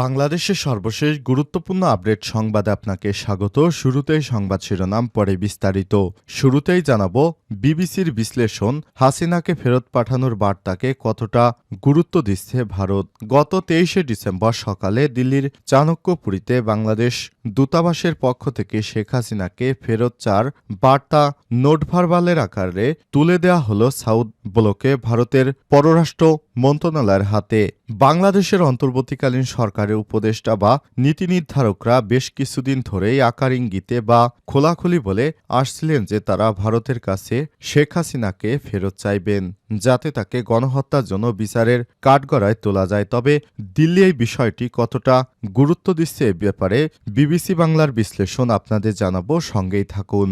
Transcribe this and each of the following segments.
বাংলাদেশের সর্বশেষ গুরুত্বপূর্ণ আপডেট সংবাদে আপনাকে স্বাগত। শুরুতেই সংবাদ শিরোনাম, পরে বিস্তারিত। শুরুতেই জানাব, বিবিসির বিশ্লেষণ, হাসিনাকে ফেরত পাঠানোর বার্তাকে কতটা গুরুত্ব দিচ্ছে ভারত। গত তেইশে ডিসেম্বর সকালে দিল্লির চাণক্যপুরীতে বাংলাদেশ দূতাবাসের পক্ষ থেকে শেখ হাসিনাকে ফেরত চার বার্তা নোট ভারবালের আকারে তুলে দেওয়া হল সাউথ ব্লকে, ভারতের পররাষ্ট্র মন্ত্রণালয়ের হাতে। বাংলাদেশের অন্তর্বর্তীকালীন সরকারের উপদেষ্টা বা নীতি নির্ধারকরা বেশ কিছুদিন ধরেই আকার ইঙ্গিতে বা খোলাখুলি বলে আসছিলেন যে তারা ভারতের কাছে শেখ হাসিনাকে ফেরত চাইবেন, যাতে তাকে গণহত্যার জন্য বিচারের কাঠগড়ায় তোলা যায়। তবে দিল্লি এই বিষয়টি কতটা গুরুত্ব দিচ্ছে এ ব্যাপারে বিবিসি বাংলার বিশ্লেষণ আপনাদের জানাব। সঙ্গেই থাকুন।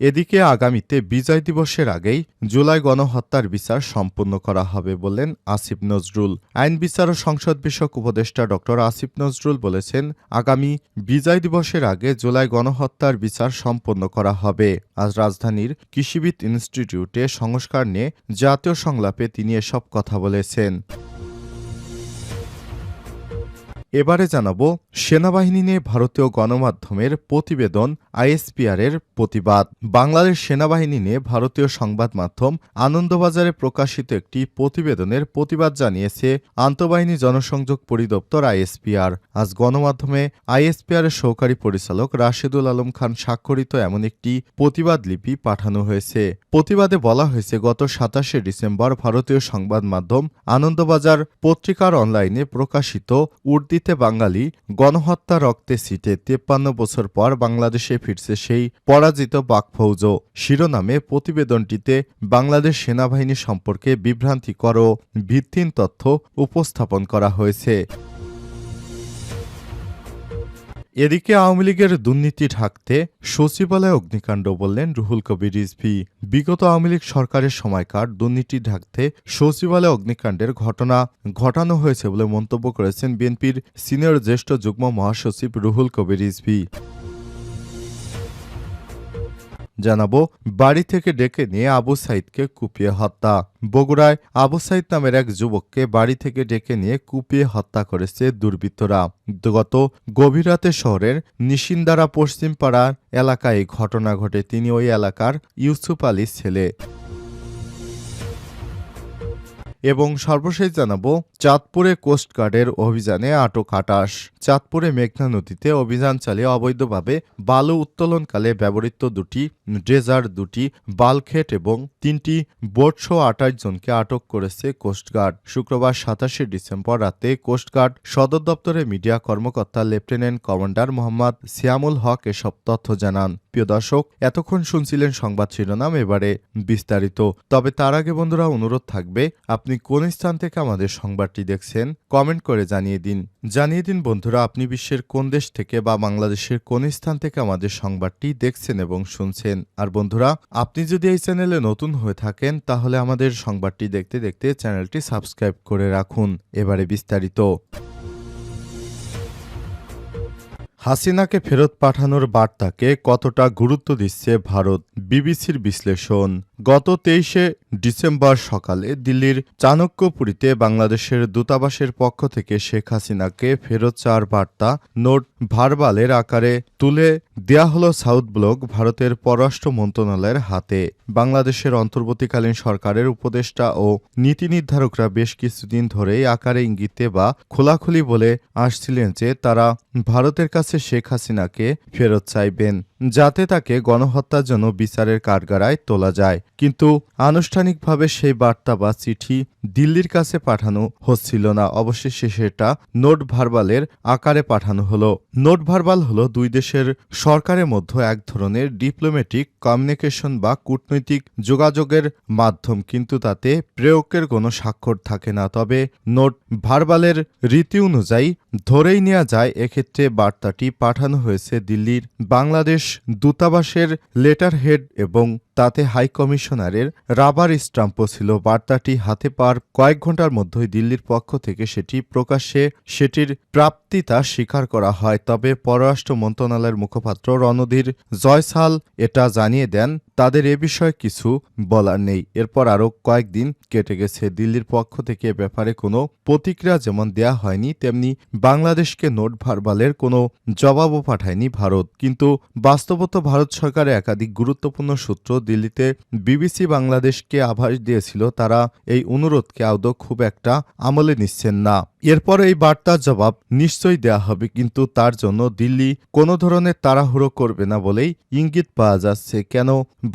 এদিকে আগামীতে বিজয় দিবসের আগেই জুলাই গণহত্যার বিচার সম্পন্ন করা হবে বললেন আসিফ নজরুল। আইন বিচার ও সংসদ বিষয়ক উপদেষ্টা ড. আসিফ নজরুল বলেছেন, আগামী বিজয় দিবসের আগে জুলাই গণহত্যার বিচার সম্পন্ন করা হবে। আজ রাজধানীর কৃষিবিদ ইনস্টিটিউটে সংস্কার নিয়ে জাতীয় সংলাপে তিনি এসব কথা বলেছেন। এবারে জানাব সেনাবাহিনী নিয়ে ভারতীয় গণমাধ্যমের প্রতিবেদন আইএসপিআর এর প্রতিবাদ। বাংলাদেশ সেনাবাহিনী নিয়ে ভারতীয় সংবাদ মাধ্যম আনন্দবাজারে প্রকাশিত একটি প্রতিবেদনের প্রতিবাদ জানিয়েছে আন্তঃবাহিনী জনসংযোগ পরিদপ্তর আইএসপিআর। আজ গণমাধ্যমে আইএসপিআর এর সহকারী পরিচালক রাশেদুল আলম খান স্বাক্ষরিত এমন একটি প্রতিবাদ লিপি পাঠানো হয়েছে। প্রতিবাদে বলা হয়েছে, গত সাতাশে ডিসেম্বর ভারতীয় সংবাদ মাধ্যম আনন্দবাজার পত্রিকার অনলাইনে প্রকাশিত উর্দিতে বাঙালি গণহত্যা রক্তে সিটে তেপ্পান্ন বছর পর বাংলাদেশে ফিরছে সেই পরাজিত বাকফৌজ। শিরোনামে প্রতিবেদনটিতে, বাংলাদেশ সেনাবাহিনী সম্পর্কে বিভ্রান্তিকর ভিত্তিহীন তথ্য উপস্থাপন করা হয়েছে। এদিকে আওয়ামী লীগের দুর্নীতি ঢাকতে সচিবালয় অগ্নিকাণ্ড বললেন রুহুল কবির রিজভি। বিগত আওয়ামী লীগ সরকারের সময়কার দুর্নীতি ঢাকতে সচিবালয় অগ্নিকাণ্ডের ঘটনা ঘটানো হয়েছে বলে মন্তব্য করেছেন বিএনপির সিনিয়র জ্যেষ্ঠ যুগ্ম মহাসচিব রুহুল কবির রিজভি। জানাব, বাড়ি থেকে ডেকে নিয়ে আবু সাইদকে কুপিয়ে হত্যা। বগুড়ায় আবু সাইদ নামের এক যুবককে বাড়ি থেকে ডেকে নিয়ে কুপিয়ে হত্যা করেছে দুর্বৃত্তরা। গত গভীর শহরের নিশিন্দারা পশ্চিমপাড়া এলাকায় ঘটনা ঘটে। তিনি ওই এলাকার ইউসুফ আলীর ছেলে। এবং সর্বশেষ জানাব, চাঁদপুরে কোস্টগার্ডের অভিযানে আটক আটাশ। চাঁদপুরে মেঘনা নদীতে অভিযান চালিয়ে অবৈধভাবে বালু উত্তোলনকালে ব্যবহৃত দুটি, ড্রেজার দুটি, বালখেট এবং তিনটি বোটসহ আটাশ জনকে আটক করেছে কোস্টগার্ড শুক্রবার সাতাশে ডিসেম্বর রাতে কোস্টগার্ড সদর দপ্তরে মিডিয়া কর্মকর্তা লেফটেন্যান্ট কমান্ডার মোহাম্মদ সিয়ামুল হক এসব তথ্য জানান। প্রিয় দর্শক, এতক্ষণ শুনছিলেন সংবাদ শিরোনাম, এবারে বিস্তারিত। তবে তার আগে বন্ধুরা অনুরোধ থাকবে, আপনি কোন স্থান থেকে আমাদের সংবাদটি দেখছেন, কমেন্ট করে জানিয়ে দিন। জানিয়ে দিন বন্ধুরা, আপনি বিশ্বের কোন দেশ থেকে বা বাংলাদেশের কোন স্থান থেকে আমাদের সংবাদটি দেখছেন এবং শুনছেন। আর বন্ধুরা, আপনি যদি এই চ্যানেলে নতুন হয়ে থাকেন, তাহলে আমাদের সংবাদটি দেখতে দেখতে চ্যানেলটি সাবস্ক্রাইব করে রাখুন। এবারে বিস্তারিত। হাসিনাকে ফেরত পাঠানোর বার্তাকে কতটা গুরুত্ব দিচ্ছে ভারত বিবিসির বিশ্লেষণ। গত তেইশে ডিসেম্বর সকালে দিল্লির চাণক্যপুরীতে বাংলাদেশের দূতাবাসের পক্ষ থেকে শেখ হাসিনাকে ফেরত চার বার্তা নোট ভারবালের আকারে তুলে দেয়া হল সাউথ ব্লক, ভারতের পররাষ্ট্র মন্ত্রণালয়ের হাতে। বাংলাদেশের অন্তর্বর্তীকালীন সরকারের উপদেষ্টা ও নীতি নির্ধারকরা বেশ কিছুদিন ধরেই আকারে ইঙ্গিতে বা খোলাখুলি বলে আসছিলেন যে তারা ভারতের কাছে শেখ হাসিনাকে ফেরত চাইবেন। যাতে তাকে গণহত্যার জন্য বিচারের কাঠগড়ায় তোলা যায়। কিন্তু আনুষ্ঠানিকভাবে সেই বার্তা বা চিঠি দিল্লির কাছে পাঠানো হচ্ছিল না। অবশেষে সেটা নোট ভারবালের আকারে পাঠানো হলো। নোট ভারবাল হলো দুই দেশের সরকারের মধ্যে এক ধরনের ডিপ্লোম্যাটিক কমিউনিকেশন বা কূটনৈতিক যোগাযোগের মাধ্যম। কিন্তু তাতে প্রেয়কের কোনো স্বাক্ষর থাকে না। তবে নোট ভারবালের রীতি অনুযায়ী ধরেই নেওয়া যায়, এক্ষেত্রে বার্তাটি পাঠানো হয়েছে দিল্লির বাংলাদেশ দূতাবাসের লেটার হেড এবং তাতে হাই কমিশনারের রাবার স্টাম্পও ছিল। বার্তাটি হাতে পাওয়ার কয়েক ঘণ্টার মধ্যেই দিল্লির পক্ষ থেকে সেটি প্রকাশ্যে সেটির প্রাপ্তিতা স্বীকার করা হয়। তবে পররাষ্ট্র মন্ত্রণালয়ের মুখপাত্র রণধীর জয়সাল এটা জানিয়ে দেন, তাদের এ বিষয়ে কিছু বলার নেই। এরপর আরও কয়েকদিন কেটে গেছে। দিল্লির পক্ষ থেকে এ ব্যাপারে কোনো প্রতিক্রিয়া যেমন দেয়া হয়নি, তেমনি বাংলাদেশকে নোট ভারবালের কোনো জবাবও পাঠায়নি ভারত। কিন্তু বাস্তবত ভারত সরকারের একাধিক গুরুত্বপূর্ণ সূত্র দিল্লিতে বিবিসি বাংলাদেশকে আভাস দিয়েছিল তারা এই অনুরোধকে আদৌ খুব একটা আমলে নিচ্ছেন না। এরপর এই বার্তার জবাব নিশ্চয়ই দেয়া হবে, কিন্তু তার জন্য দিল্লি কোনো ধরনের তাড়াহুড়ো করবে না বলেই ইঙ্গিত পাওয়া যাচ্ছে। কেন?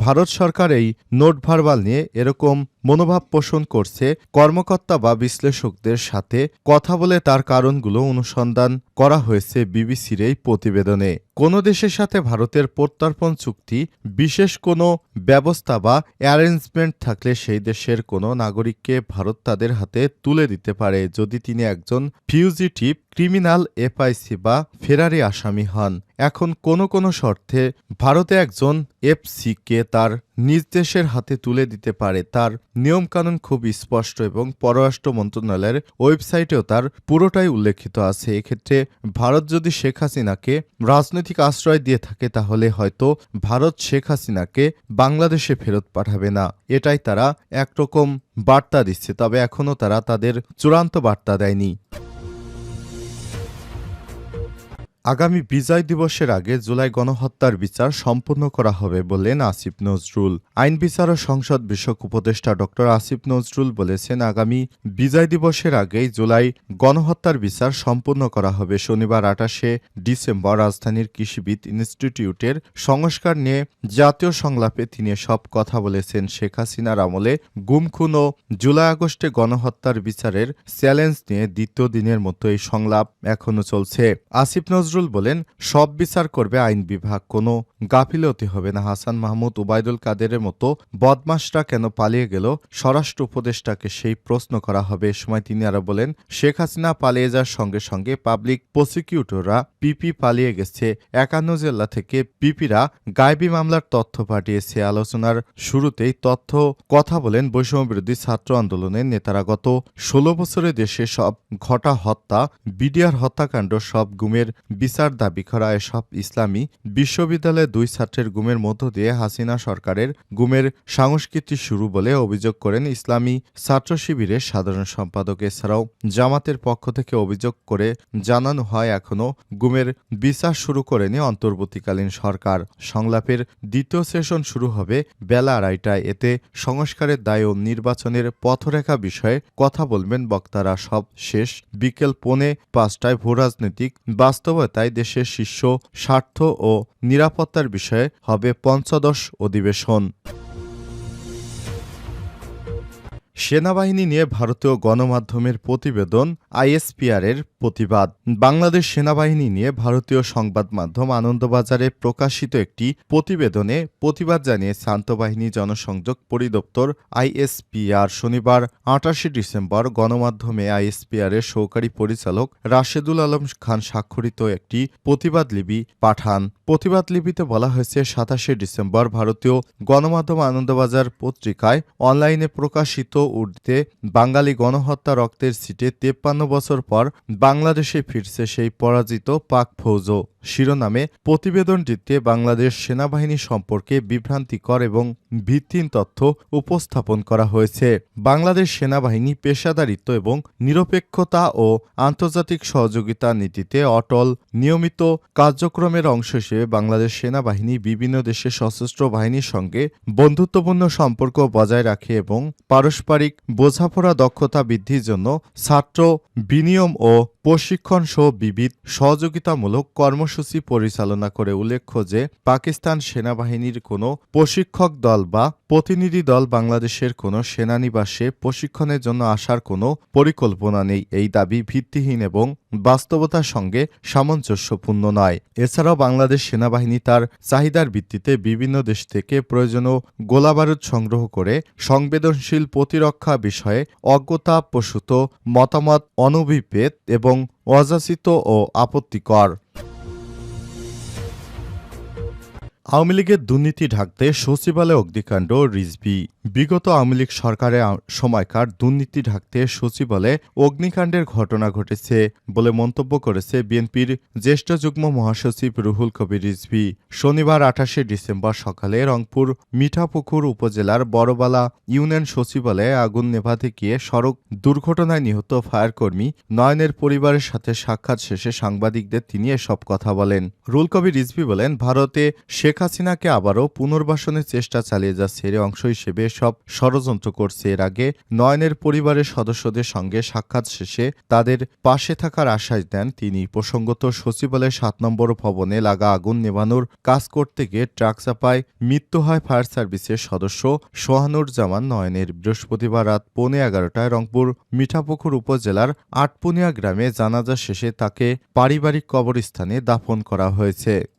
ভারত সরকার এই নোট ভারবাল নিয়ে এরকম মনোভাব পোষণ করছে, কর্মকর্তা বা বিশ্লেষকদের সাথে কথা বলে তার কারণগুলো অনুসন্ধান করা হয়েছে বিবিসির এই প্রতিবেদনে। কোনো দেশের সাথে ভারতের প্রত্যর্পণ চুক্তি, বিশেষ কোনো ব্যবস্থা বা অ্যারেঞ্জমেন্ট থাকলে সেই দেশের কোনো নাগরিককে ভারত তাদের হাতে তুলে দিতে পারে, যদি তিনি একজন ফিউজিটিভ ক্রিমিনাল এফআইসি বা ফেরারি আসামি হন। এখন কোনো কোনো শর্তে ভারতে একজন এফসিকে তার নিজ দেশের হাতে তুলে দিতে পারে, তার নিয়মকানুন খুব স্পষ্ট এবং পররাষ্ট্র মন্ত্রণালয়ের ওয়েবসাইটেও তার পুরোটাই উল্লেখিত আছে। এক্ষেত্রে ভারত যদি শেখ হাসিনাকে রাজনৈতিক আশ্রয় দিয়ে থাকে, তাহলে হয়তো ভারত শেখ হাসিনাকে বাংলাদেশে ফেরত পাঠাবে না। এটাই তারা একরকম বার্তা দিচ্ছে, তবে এখনও তারা তাদের চূড়ান্ত বার্তা দেয়নি। আগামী বিজয় দিবসের আগে জুলাই গণহত্যার বিচার সম্পূর্ণ করা হবে বললেন আসিফ নজরুল। আইন বিচার ও সংসদ বিষয়ক উপদেষ্টা ড আসিফ নজরুল বলেছেন, আগামী বিজয় দিবসের আগেই জুলাই গণহত্যার বিচার সম্পূর্ণ করা হবে। শনিবার আটাশে ডিসেম্বর রাজধানীর কৃষিবিদ ইনস্টিটিউটের সংস্কার নিয়ে জাতীয় সংলাপে তিনি সব কথা বলেছেন। শেখ হাসিনার আমলে গুমখুন ও জুলাই আগস্টে গণহত্যার বিচারের চ্যালেঞ্জ নিয়ে দ্বিতীয় দিনের মতো এই সংলাপ এখনও চলছে। আসিফ নজরুল বলেন, সব বিচার করবে আইন বিভাগ, কোনো গাফিলতি হবে না। হাসান মাহমুদ ওবায়দুল কাদেরের মতো বদমাসরা কেন পালিয়ে গেল? স্বরাষ্ট্র উপদেষ্টাকে সেই প্রশ্ন করা হবে। এ সময় তিনি আরও বলেন, শেখ হাসিনা পালিয়ে যাওয়ার সঙ্গে সঙ্গে পাবলিক প্রসিকিউটররা পিপি পালিয়ে গেছে। একান্ন জেলা থেকে পিপিরা গায়েবী মামলার তথ্য পাঠিয়েছে। আলোচনার শুরুতেই তথ্য, কথা বলেন বৈষম্য বিরোধী ছাত্র আন্দোলনের নেতারা। গত ষোলো বছরে দেশে সব ঘটা হত্যা, বিডিআর হত্যাকাণ্ড সব গুমের বিচার দাবি করা এসব ইসলামী বিশ্ববিদ্যালয়ে দুই ছাত্রের গুমের মধ্য দিয়ে হাসিনা সরকারের গুমের সংস্কৃতি শুরু বলে অভিযোগ করেন ইসলামী ছাত্র শিবিরের সাধারণ সম্পাদক। এছাড়াও জামাতের পক্ষ থেকে অভিযোগ করে জানানো হয়, এখনও গুমের বিচার শুরু করেনি অন্তর্বর্তীকালীন সরকার। সংলাপের দ্বিতীয় সেশন শুরু হবে বেলা আড়াইটায়। এতে সংস্কারের দায় ও নির্বাচনের পথরেখা বিষয়ে কথা বলবেন বক্তারা। সব শেষ বিকেল পৌনে পাঁচটায় ভূরাজনৈতিক বাস্তবতায় দেশের শীর্ষ স্বার্থ ও নিরাপত্তার বিষয়ে হবে পঞ্চদশ অধিবেশন। সেনাবাহিনী নিয়ে ভারতীয় গণমাধ্যমের প্রতিবেদন আইএসপিআরের প্রতিবাদ। বাংলাদেশ সেনাবাহিনী নিয়ে ভারতীয় সংবাদ মাধ্যম আনন্দবাজারে প্রকাশিত একটি প্রতিবেদনে প্রতিবাদ জানিয়ে শান্তবাহিনী জনসংযোগ পরিদপ্তর আইএসপিআর শনিবার আটাশে ডিসেম্বর, গণমাধ্যমে আইএসপিআরের সহকারী পরিচালক রাশেদুল আলম খান স্বাক্ষরিত একটি প্রতিবাদ লিপি পাঠান। প্রতিবাদ লিপিতে বলা হয়েছে, সাতাশে ডিসেম্বর ভারতীয় গণমাধ্যম আনন্দবাজার পত্রিকায় অনলাইনে প্রকাশিত উর্দুতে বাঙালি গণহত্যা রক্তের সিটে তেপ্পান্ন বছর পর বাংলাদেশে ফিরছে সেই পরাজিত পাক ফৌজ শিরোনামে প্রতিবেদনটিতে বাংলাদেশ সেনাবাহিনী সম্পর্কে বিভ্রান্তিকর এবং ভিত্তিহীন তথ্য উপস্থাপন করা হয়েছে। বাংলাদেশ সেনাবাহিনী পেশাদারিত্ব এবং নিরপেক্ষতা ও আন্তর্জাতিক সহযোগিতা নীতিতে অটল নিয়মিত কার্যক্রমের অংশ হিসেবে বাংলাদেশ সেনাবাহিনী বিভিন্ন দেশের সশস্ত্র বাহিনীর সঙ্গে বন্ধুত্বপূর্ণ সম্পর্ক বজায় রাখে এবং পারস্পরিক বোঝাপড়া দক্ষতা বৃদ্ধির জন্য ছাত্র বিনিয়ম ও প্রশিক্ষণ সহ বিবিধ সহযোগিতামূলক কর্মসূচি পরিচালনা করে উল্লেখ্য যে, পাকিস্তান সেনাবাহিনীর কোনো প্রশিক্ষক দল বা প্রতিনিধি দল বাংলাদেশের কোনো সেনানিবাসে প্রশিক্ষণের জন্য আসার কোনো পরিকল্পনা নেই। এই দাবি ভিত্তিহীন এবং বাস্তবতার সঙ্গে সামঞ্জস্যপূর্ণ নয়। এছাড়াও বাংলাদেশ সেনাবাহিনী তার চাহিদার ভিত্তিতে বিভিন্ন দেশ থেকে প্রয়োজনীয় গোলাবারুদ সংগ্রহ করে সংবেদনশীল প্রতিরক্ষা বিষয়ে অজ্ঞতা প্রসূত মতামত অনভিপ্রেত এবং অযাচিত ও আপত্তিকর। আওয়ামী লীগের দুর্নীতি ঢাকতে সচিবালয়ে অগ্নিকাণ্ড রিজবি বিগত আওয়ামী লীগ সরকারের সময়কার দুর্নীতি ঢাকতে সচিবালয়ে অগ্নিকাণ্ডের ঘটনা ঘটেছে বলে মন্তব্য করেছে বিএনপির জ্যেষ্ঠ যুগ্ম মহাসচিব রুহুল কবির রিজভি। শনিবার আঠাশে ডিসেম্বর সকালে রংপুর মিঠাপুকুর উপজেলার বড়বালা ইউনিয়ন সচিবালয়ে আগুন নেভাতে গিয়ে সড়ক দুর্ঘটনায় নিহত ফায়ারকর্মী নয়নের পরিবারের সাথে সাক্ষাৎ শেষে সাংবাদিকদের তিনি এসব কথা বলেন। রুল কবির রিজভি বলেন, ভারতে শেখ হাসিনাকে আবারও পুনর্বাসনের চেষ্টা চালিয়ে যাচ্ছে অংশ হিসেবে সব ষড়যন্ত্র করছে এর আগে নয়নের পরিবারের সদস্যদের সঙ্গে সাক্ষাৎ শেষে তাদের পাশে থাকার আশ্বাস দেন তিনি। প্রসঙ্গত, সচিবালয়ের সাত নম্বর ভবনে লাগা আগুন নেভানোর কাজ করতে গিয়ে ট্রাক চাপায় মৃত্যু হয় ফায়ার সার্ভিসের সদস্য সোহানুর জামান নয়নের। বৃহস্পতিবার রাত পৌনে এগারোটায় রংপুর মিঠাপুকুর উপজেলার আটপুনিয়া গ্রামে জানাজা শেষে তাকে পারিবারিক কবরস্থানে দাফন করা হয়েছে।